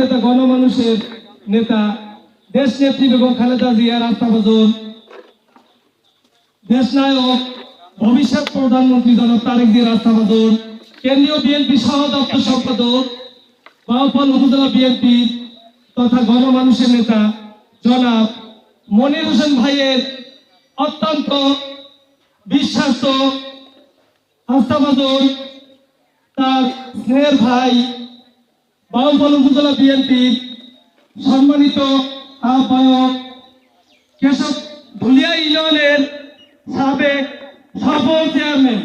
নেতা, গণমানুষের নেতা, দেশ নেত্রী বেগম খালেদা জিয়া রাস্তা বদল দেশ নায়ক, ভবিষ্যৎ প্রধানমন্ত্রী জনাব তারেক জিয়া রাস্তা বদল কেন্দ্রীয় বিএনপি সহ দপ্তর সম্পাদক, বাউফল উপজেলা বিএনপি তথা গণমানুষের নেতা জনাব মনির হোসেন ভাইয়ের অত্যন্ত বিশ্বাস্ত আস্থাভাজন তার স্নেহের ভাই বাউফল উপজেলা সম্মানিত আহ্বায়ক কেশব ধুলিয়া ইউনিয়নের সাবেক সফল চেয়ারম্যান,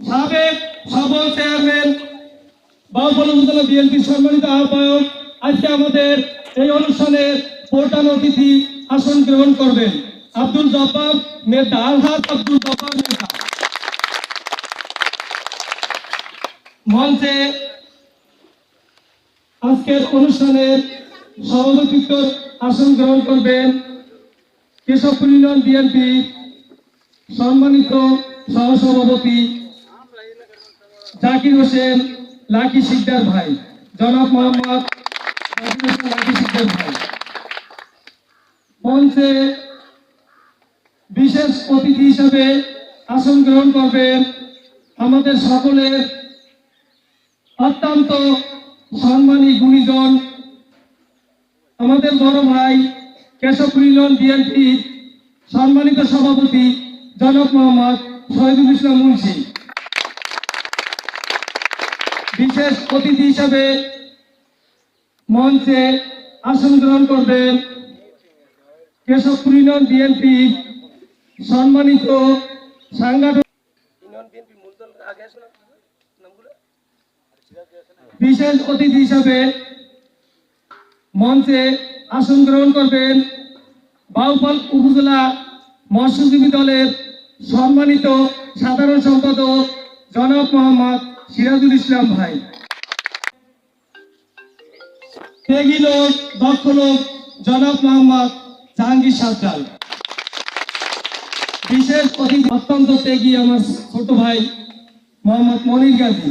সাবেক সফল চেয়ারম্যান বাউফল উপজেলা বিএনপির সম্মানিত আহ্বায়ক আজকে আমাদের এই অনুষ্ঠানের প্রধান অতিথি আসন গ্রহণ করবেন আব্দুল জব্বার নেতা, আলহাজ আব্দুল জব্বার নেতা। মঞ্চে আজকের অনুষ্ঠানের সভাপতিত্ব আসন গ্রহণ করবেন কেশবপুর ইউনিয়ন বিএনপি সম্মানিত সহসভাপতি জাকির হোসেন লাকি সিকদার ভাই। জনাব মোহাম্মদ জাকির হোসেন লাকি সিকদার ভাই। মঞ্চে বিশেষ অতিথি হিসাবে আসন গ্রহণ করবেন আমাদের সকলের অত্যন্ত সম্মানী গুণীজন, আমাদের বড় ভাই কেশবপুর ইউনিয়ন বিএনপির সম্মানিত সভাপতি জনক মোহাম্মদ শহীদুল ইসলাম মুন্সি। বিশেষ অতিথি হিসাবে মঞ্চে আসন গ্রহণ করবেন কেশবপুর ইউনিয়ন বিএনপির সম্মানিত সাংগঠনিক বিশেষ অতিথি হিসাবে মঞ্চে আসন গ্রহণ করবেন বাউপাল উপজেলা মৎস্যজীবী দলের সম্মানিত সাধারণ সম্পাদক জনাব মোহাম্মদ সিরাজুল ইসলাম ভাই। লোক, দক্ষ লোক মোহাম্মদ জাহাঙ্গীর সাজ্জাল। বিশেষ অতিথি অত্যন্ত ত্যাগী আমার ছোট ভাই মোহাম্মদ মনির গাজী।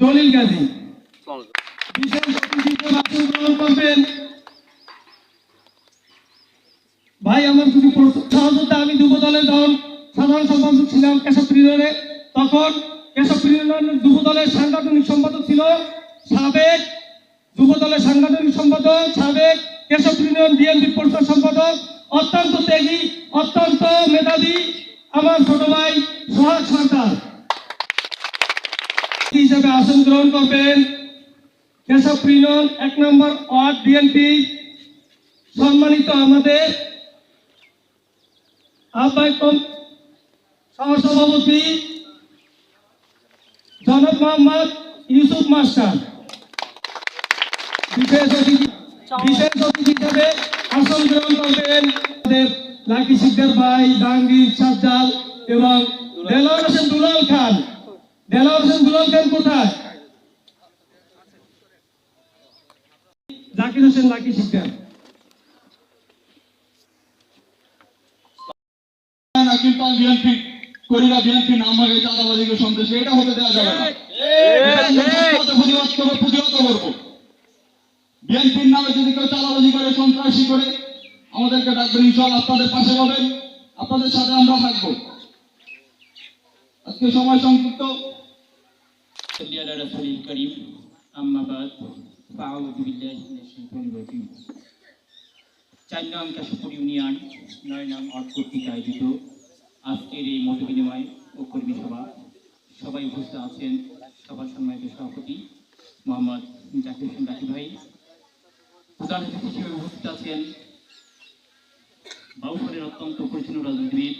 জলিল গাজী। বিশেষ অতিথি হিসেবে গ্রহণ করবেন। ভাই আমার যদি সহযোগিতা আমি যুব দলের সাধারণ সম্পাদক ছিলাম কেশব তখন কেশব যুব দলের সাংগঠনিক সম্পাদক ছিল সাবেক যুব দলের সাংগঠনিক সম্পাদক সাবেক কেশব ইউনিয়ন বিএনপি পরিষদ সম্পাদক অত্যন্ত ত্যাগী অত্যন্ত মেধাবী আমার ছোট ভাই সোহাগ সরকার। হিসাবে আসন গ্রহণ করবেন। কেশব ইউনিয়ন এক নম্বর ওয়ার্ড বিএনপি। সম্মানিত আমাদের আহ্বায়ক সহসভাপতি জনক মোহাম্মদ ইউসুফ মাস্টার। বিশেষ অতিথি বিশেষ অতিথি হিসেবে আসন গ্রহণ করবেন আমাদের লাকি সিকদার ভাই, জাহাঙ্গীর সাজ্জাল এবং দুলাল খান। সন্দেশ এটা হতে দেওয়া যাবে না প্রতিবাদ করব প্রতিহত করব বিএনপির নামে যদি কেউ চাঁদাবাজি করে সন্ত্রাসী করে আমাদেরকে ডাকবেন ইনশাল্লাহ আপনাদের পাশে পাবেন আপনাদের সাথে আমরা থাকব। আজকে সময় সংযুক্ত রাসুলিল করিম আম্মাবাদ চার নং কাশপুর ইউনিয়ন, নয় নাম অট কর্তৃক আয়োজিত আজকের এই মত বিনিময় ও কর্মী সভা। সবাই উপস্থিত আছেন সবার সম্মানিত সভাপতি মোহাম্মদ জাকির হোসেন রাকি ভাই। প্রধান হিসেবে উপস্থিত আছেন বাউফলের অত্যন্ত পরিচ্ছন্ন রাজনীতিবিদ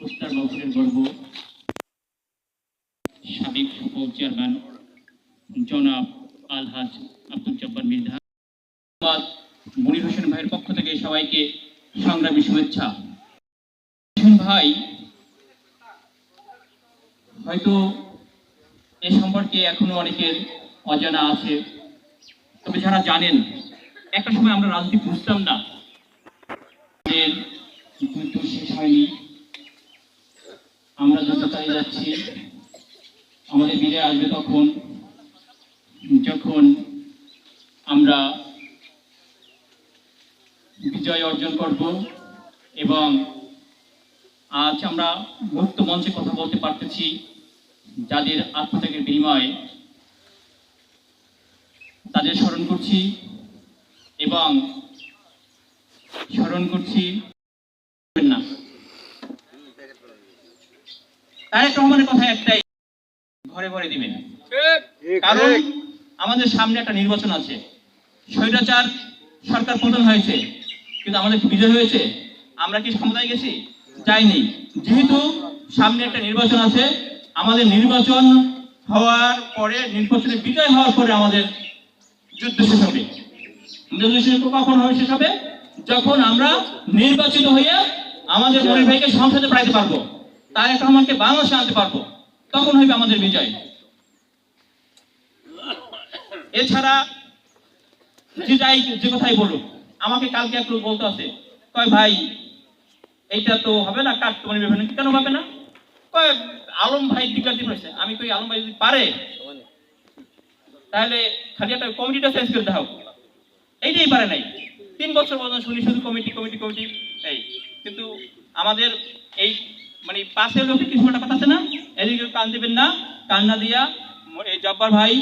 উত্তর বাউফলের গর্ব। সাবেক সফল চেয়ারম্যান জনাব আলহাজ আব্দুল জব্বার মির্ধা। মনির হোসেন ভাইয়ের পক্ষ থেকে সবাইকে সংগ্রামী শুভেচ্ছা। হোসেন ভাই, হয়তো এ সম্পর্কে এখনও অনেকের অজানা আছে, তবে যারা জানেন, একটা সময় আমরা রাজনীতি বুঝতাম না। যুদ্ধ শেষ হয়নি। আমরা যত চালিয়ে যাচ্ছি, আমাদের বিদায় আসবে তখন, যখন আমরা বিজয় অর্জন করব এবং আজ আমরা মুক্ত মঞ্চে কথা বলতে পারতেছি যাদের আত্মত্যাগের বিনিময়ে। তাদের স্মরণ করছি এবং স্মরণ করছি না তারেক রহমানের কথা একটাই ঘরে ঘরে দিবেন। কারণ আমাদের সামনে একটা নির্বাচন আছে। স্বৈরাচার সরকার পতন হয়েছে কিন্তু আমাদের বিজয় হয়েছে। আমরা কি ক্ষমতায় গেছি? যাইনি। যেহেতু সামনে একটা নির্বাচন আছে আমাদের নির্বাচন হওয়ার পরে নির্বাচনে বিজয় হওয়ার পরে আমাদের যুদ্ধ শেষ হবে। যুদ্ধ শেষ কখন হবে? শেষ হবে যখন আমরা নির্বাচিত হয়ে আমাদের মনির ভাইকে সংসদে পাঠাতে পারব। তারেক রহমানকে বাংলাদেশে আনতে পারব, তখন হইবে আমাদের বিজয়। এছাড়া যে যাই যে কথাই বলুক, আমাকে কালকে একটু বলতে আছে, কয় ভাই, এইটা তো হবে না কাট তোমার ব্যাপারে কেন হবে না? কয়, আলম ভাই বিজ্ঞাপন রয়েছে আমি কই আলম ভাই যদি পারে, তাহলে খালি একটা কমিটিটা চেঞ্জ করে দাও এইটাই পারে নাই। তিন বছর পর্যন্ত শুনি শুধু কমিটি কমিটি কমিটি, এই। কিন্তু আমাদের এই মানে পাশের লোকে কিছু একটা কথা আছে না? এদিকে কান দিবেন না, কান্না দিয়া, এই জব্বার ভাই